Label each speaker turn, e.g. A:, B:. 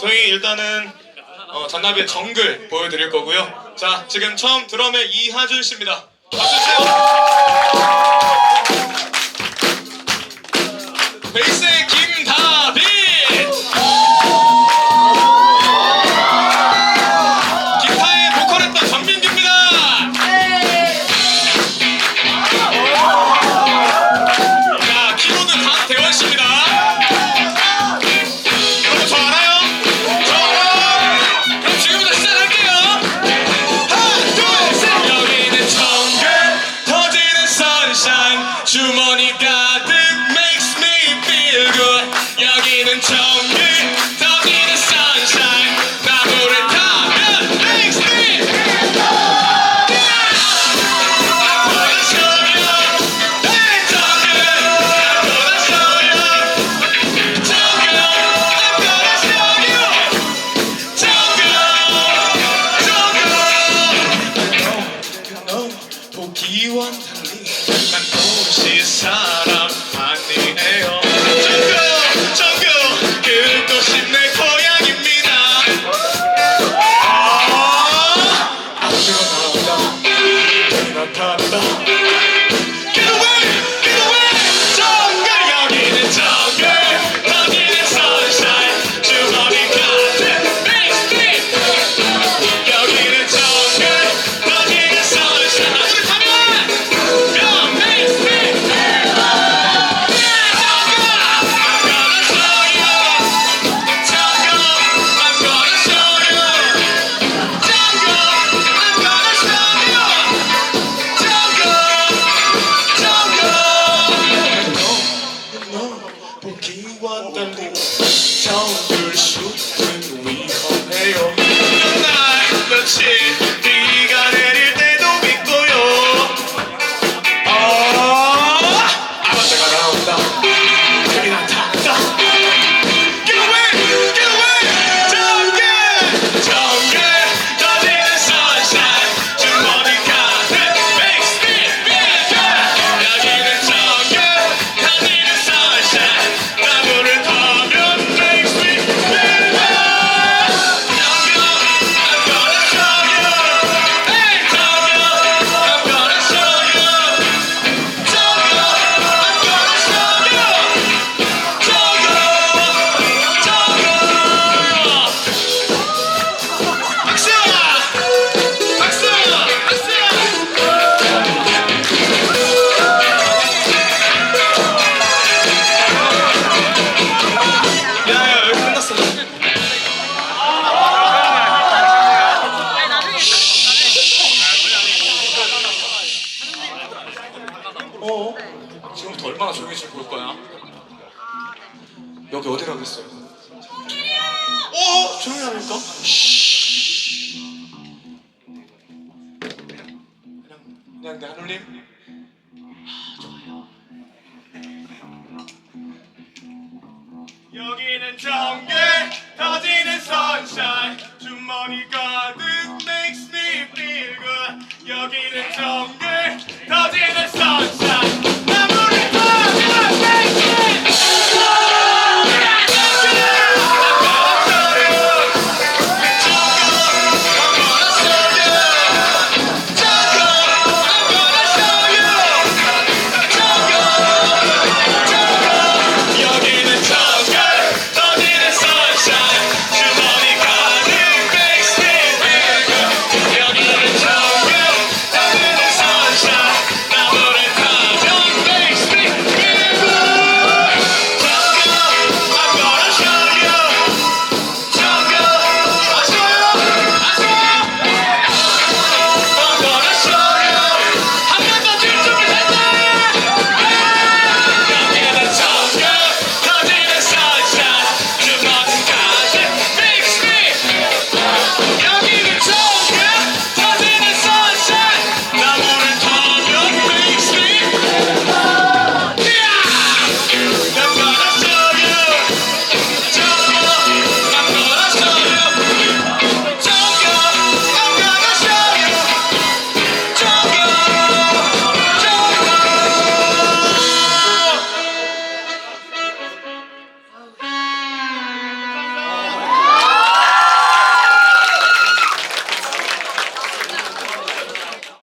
A: 저희 일단은 어, 잔나비의 정글 보여드릴 거고요. 자, 지금 처음 드럼의 이하준 씨입니다. 박수 주세요. 베이스의 김 짠 주머니 가득 makes me feel good 여기는 저 지원. 달리 난 도시 사람. Denver 여기 어디라 그랬어요? 어! 조용히 하니까? 그냥, 그냥, 내 한올림? 아, 좋아요. 여기는 정글, 터지는 sunshine 주머니 가득 makes me feel good 여기는 정글